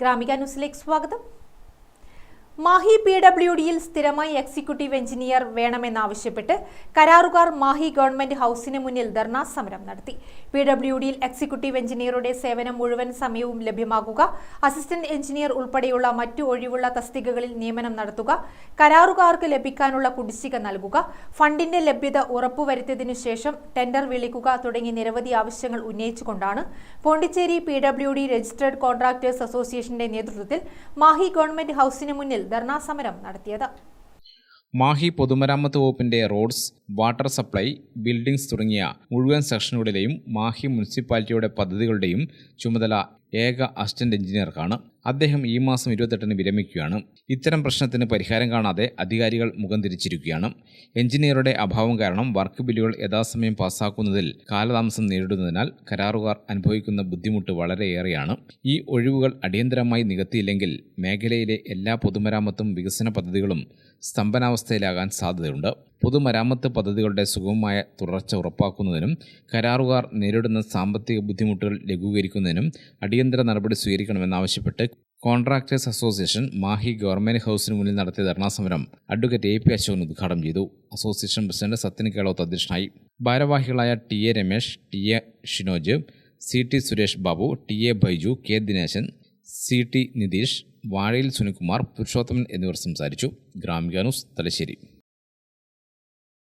ഗ്രാമിക ന്യൂസിലേക്ക് സ്വാഗതം. Mahe P W ഡിയിൽ സ്ഥിരമായി എക്സിക്യൂട്ടീവ് എഞ്ചിനീയർ വേണമെന്നാവശ്യപ്പെട്ട് കരാറുകാർ മാഹി ഗവൺമെന്റ് ഹൌസിന് മുന്നിൽ ധർണാ സമരം നടത്തി. പി ഡബ്ല്യു ഡിയിൽ എക്സിക്യൂട്ടീവ് എഞ്ചിനീയറുടെ സേവനം മുഴുവൻ സമയവും ലഭ്യമാകുക അസിസ്റ്റന്റ് എഞ്ചിനീയർ ഉൾപ്പെടെയുള്ള മറ്റു ഒഴിവുള്ള തസ്തികകളിൽ നിയമനം നടത്തുക കരാറുകാർക്ക് ലഭിക്കാനുള്ള കുടിശ്ശിക നൽകുക ഫണ്ടിന്റെ ലഭ്യത ഉറപ്പുവരുത്തിയതിനു ശേഷം ടെൻഡർ വിളിക്കുക തുടങ്ങി നിരവധി ആവശ്യങ്ങൾ ഉന്നയിച്ചുകൊണ്ടാണ് Pondicherry P W D registered contractors അസോസിയേഷന്റെ നേതൃത്വത്തിൽ മാഹി ഗവൺമെന്റ് ഹൌസിന് മുന്നിൽ ധർണാ സമരം നടത്തിയത്. മാഹി പൊതുമരാമത്ത് വകുപ്പിന്റെ റോഡ്സ് വാട്ടർ സപ്ലൈ ബിൽഡിംഗ്സ് തുടങ്ങിയ മുഴുവൻ സെക്ഷനുകളിലെയും മാഹി മുനിസിപ്പാലിറ്റിയുടെ പദ്ധതികളുടെയും ചുമതല ഏക അസിസ്റ്റന്റ് എഞ്ചിനീയർക്കാണ്. അദ്ദേഹം ഈ മാസം ഇരുപത്തെട്ടിന് വിരമിക്കുകയാണ്. ഇത്തരം പ്രശ്നത്തിന് പരിഹാരം കാണാതെ അധികാരികൾ മുഖം തിരിച്ചിരിക്കുകയാണ്. എഞ്ചിനീയറുടെ അഭാവം കാരണം വർക്ക് ബില്ലുകൾ യഥാസമയം പാസ്സാക്കുന്നതിൽ കാലതാമസം നേരിടുന്നതിനാൽ കരാറുകാർ അനുഭവിക്കുന്ന ബുദ്ധിമുട്ട് വളരെയേറെയാണ്. ഈ ഒഴിവുകൾ അടിയന്തരമായി നികത്തിയില്ലെങ്കിൽ മേഖലയിലെ എല്ലാ പൊതുമരാമത്തും വികസന പദ്ധതികളും സ്തംഭനാവസ്ഥയിലാകാൻ സാധ്യതയുണ്ട്. പൊതുമരാമത്ത് പദ്ധതികളുടെ സുഗമമായ തുടർച്ച ഉറപ്പാക്കുന്നതിനും കരാറുകാർ നേരിടുന്ന സാമ്പത്തിക ബുദ്ധിമുട്ടുകൾ ലഘൂകരിക്കുന്നതിനും അടിയന്തര നടപടി സ്വീകരിക്കണമെന്നാവശ്യപ്പെട്ട് കോൺട്രാക്ടേഴ്സ് അസോസിയേഷൻ മാഹി ഗവൺമെന്റ് ഹൗസിന് മുന്നിൽ നടത്തിയ ധർണാസമരം അഡ്വക്കേറ്റ് എ പി അശോകൻ ഉദ്ഘാടനം ചെയ്തു. അസോസിയേഷൻ പ്രസിഡന്റ് സത്യൻ കേളോത്ത് അധ്യക്ഷനായി. ഭാരവാഹികളായ T A Ramesh T A Shinoj C T Suresh Babu T A Baiju K Dineshan C T Nitheesh Vazhayil Sunilkumar Purushothaman എന്നിവർ സംസാരിച്ചു. ഗ്രാമിക ന്യൂസ് തലശ്ശേരി.